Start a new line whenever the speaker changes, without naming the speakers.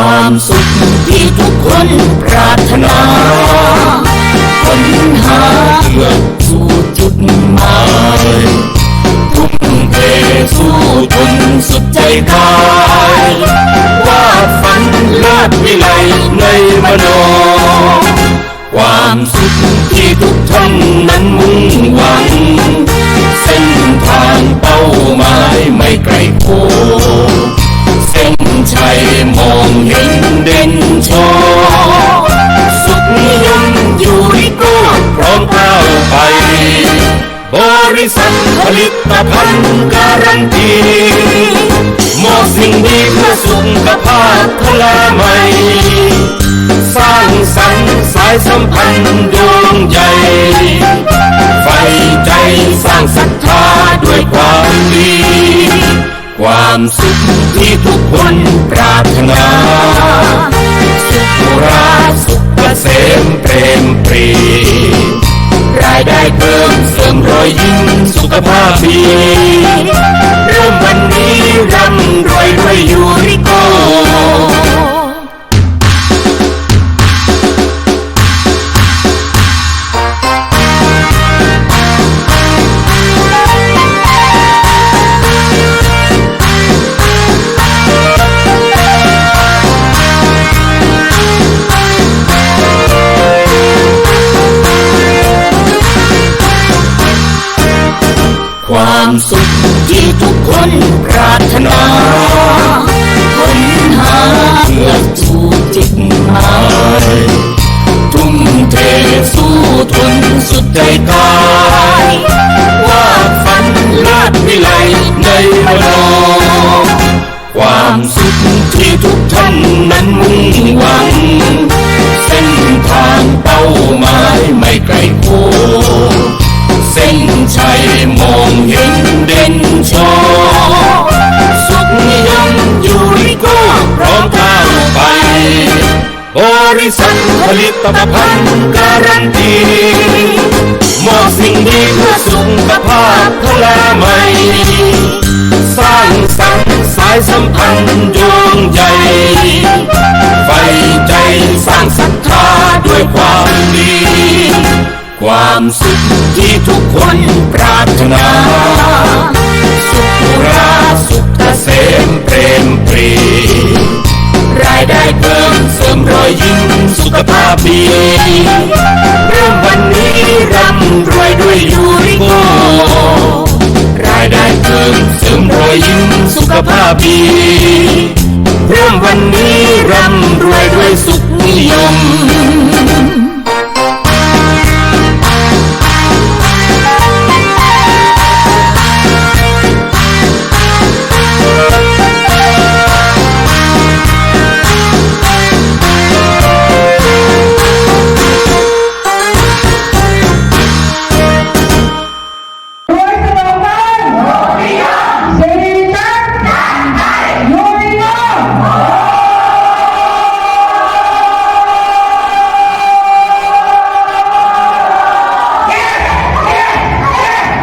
ความสุขที่ทุกคนปรารถนาคนหาเพื่อสู่จุดหมายทุ่มเทสู้ทนสุดใจกายวาดฝันเลิศวิไลในมโน ความสุขที่ทุกท่าน ริษัทผลิตภัณฑ์การันตีมอบสิ่งดีเพื่อสุขภาพพลาใหม่ สร้างสรรค์สายสัมพันธ์ดวงใหญ่ไฟใจสร้างศรัทธาด้วยความดี ความสุขที่ทุกคนปรารถนา สุ ความสุขที่ทุกคนปรารถนาค้นหาเพื่อสู่จุดหมายทุ่มเทสู้ทนสุดใจกายวาดฝันลาดวิไลในมโนความสุขที่ทุกท่านนั้นมุ่งหวัง บริษัทผลิตภัณฑ์การันตีมอบสิ่งดีเพื่อสุขภาพพลาใหม่สร้างสรรค์สายสัมพันธ์ดวงใหญ่ไฟใจสร้างศรัทธาด้วยความดี ความสุขที่ทุกคนปรารถนา ภาพดีเริ่มวันนี้ร่ำรวยด้วยยูริโก รายได้เพิ่มเสริมรอยยิ้มสุขภาพดีเริ่มวันนี้ร่ำรวย